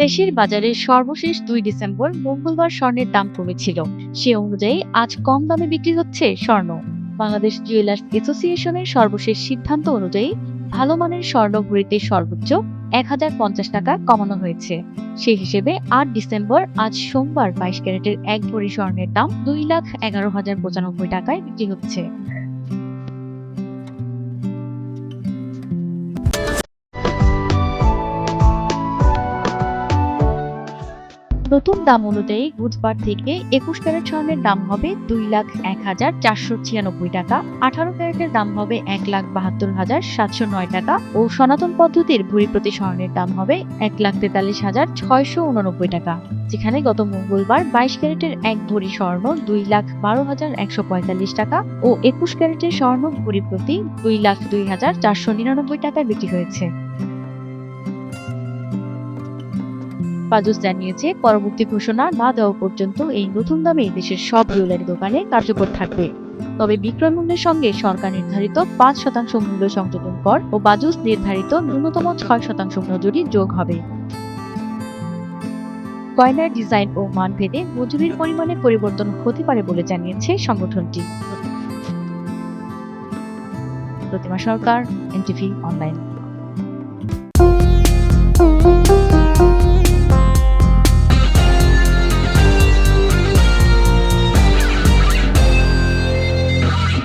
দেশের বাজারে সর্বশেষ দুই ডিসেম্বর মঙ্গলবার স্বর্ণের দাম কমেছিল। সে অনুযায়ী আজ কম দামে বিক্রি হচ্ছে স্বর্ণ। বাংলাদেশ জুয়েলার্স অ্যাসোসিয়েশনের সর্বশেষ সিদ্ধান্ত অনুযায়ী ভালো মানের স্বর্ণ ভরিতে সর্বোচ্চ এক হাজার পঞ্চাশ টাকা কমানো হয়েছে। সেই হিসেবে আট ডিসেম্বর, আজ সোমবার বাইশ ক্যারেটের এক ভরি স্বর্ণের দাম দুই লাখ এগারো হাজার পঁচানব্বই টাকায় বিক্রি হচ্ছে। নতুন দাম অনুযায়ী বুধবার থেকে একুশ ক্যারেট স্বর্ণের দাম হবে দুই লাখ এক হাজার চারশো ছিয়ানব্বই টাকা, আঠারো ক্যারেটের দাম হবে এক লাখ বাহাত্তর হাজার সাতশো নয় টাকা ও সনাতন পদ্ধতির ভরি প্রতি স্বর্ণের দাম হবে এক লাখ তেতাল্লিশ হাজার ছয়শো উননব্বই টাকা, যেখানে গত মঙ্গলবার বাইশ ক্যারেটের এক ভরি স্বর্ণ দুই লাখ বারো হাজার একশো পঁয়তাল্লিশ টাকা ও একুশ ক্যারেটের স্বর্ণ ভরি প্রতি দুই লাখ দুই হাজার চারশো নিরানব্বই টাকায় বিক্রি হয়েছে। বাজুস জানিয়েছে, পরবর্তী ঘোষণা না দেওয়া পর্যন্ত এই নতুন দামে দেশের সব জুয়েলারি দোকানে কার্যকর থাকবে। তবে বিক্রয় মূল্যের সঙ্গে সরকার নির্ধারিত পাঁচ শতাংশ মূল্য সংযোজন কর ও বাজুস নির্ধারিত ন্যূনতম ছয় শতাংশ মজুরি যোগ হবে। গয়নার ডিজাইন ও মান ভেদে মজুরির পরিমাণে পরিবর্তন হতে পারে বলে জানিয়েছে সংগঠনটি। Pratima Sarkar, NTV online.